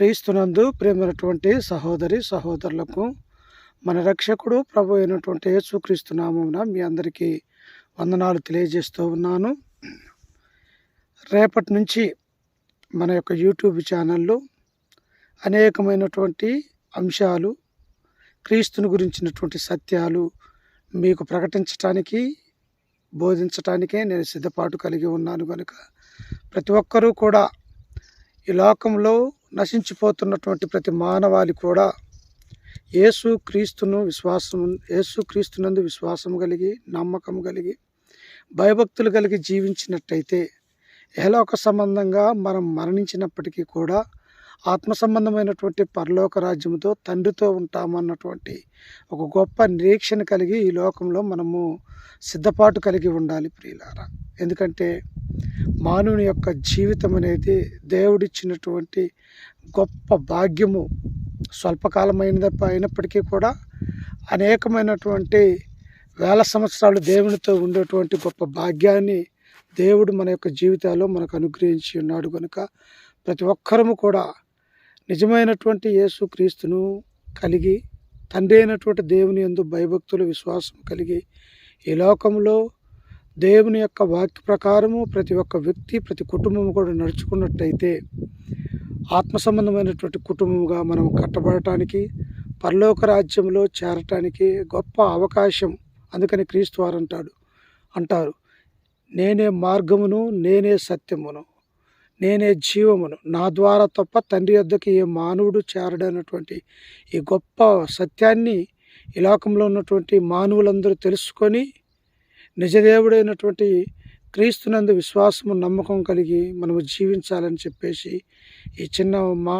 క్రీస్తునందు ప్రేమైనటువంటి సహోదరి సహోదరులకు మన రక్షకుడు ప్రభు అయినటువంటి యేసుక్రీస్తు నామమున మీ అందరికీ వందనాలు తెలియజేస్తూ ఉన్నాను. రేపటి నుంచి మన యొక్క యూట్యూబ్ ఛానల్లో అనేకమైనటువంటి అంశాలు క్రీస్తుని గురించినటువంటి సత్యాలు మీకు ప్రకటించటానికి బోధించటానికే నేను సిద్ధపాటు కలిగి ఉన్నాను కనుక ప్రతి ఒక్కరూ కూడా ఈ లోకంలో నశించిపోతున్నటువంటి ప్రతి మానవాళి కూడా యేసు క్రీస్తును విశ్వాసం యేసు క్రీస్తునందు విశ్వాసం కలిగి నమ్మకం కలిగి భయభక్తులు కలిగి జీవించినట్టయితే ఏలోక సంబంధంగా మనం మరణించినప్పటికీ కూడా ఆత్మ సంబంధమైనటువంటి పరలోక రాజ్యంతో తండ్రితో ఉంటామన్నటువంటి ఒక గొప్ప నిరీక్షణ కలిగి ఈ లోకంలో మనము సిద్ధపాటు కలిగి ఉండాలి ప్రియులారా. ఎందుకంటే మానవుని యొక్క జీవితం అనేది దేవుడిచ్చినటువంటి గొప్ప భాగ్యము స్వల్పకాలమైనది అయినప్పటికీ కూడా అనేకమైనటువంటి వేల సంవత్సరాలు దేవునితో ఉండేటువంటి గొప్ప భాగ్యాన్ని దేవుడు మన యొక్క జీవితాల్లో మనకు అనుగ్రహించి ఉన్నాడు కనుక ప్రతి ఒక్కరము కూడా నిజమైనటువంటి యేసు క్రీస్తును కలిగి తండ్రి అయినటువంటి దేవుని ఎందు భయభక్తులు విశ్వాసం కలిగి ఈ లోకంలో దేవుని యొక్క వాక్య ప్రకారము ప్రతి ఒక్క వ్యక్తి ప్రతి కుటుంబం కూడా నడుచుకున్నట్టయితే ఆత్మ సంబంధమైనటువంటి కుటుంబంగా మనం కట్టబడటానికి పరలోక రాజ్యంలో చేరటానికి గొప్ప అవకాశం అందుకని క్రీస్తు వారు అంటాడు. అంటారు నేనే మార్గమును నేనే సత్యమును. నేనే జీవమును. నా ద్వారా తప్ప తండ్రి వద్దకి ఏ మానవుడు చేరడనటువంటి ఈ గొప్ప సత్యాన్ని ఈ లోకంలో ఉన్నటువంటి మానవులందరూ తెలుసుకొని నిజదేవుడైనటువంటి క్రీస్తునందు విశ్వాసము నమ్మకం కలిగి మనము జీవించాలని చెప్పేసి ఈ చిన్న మాట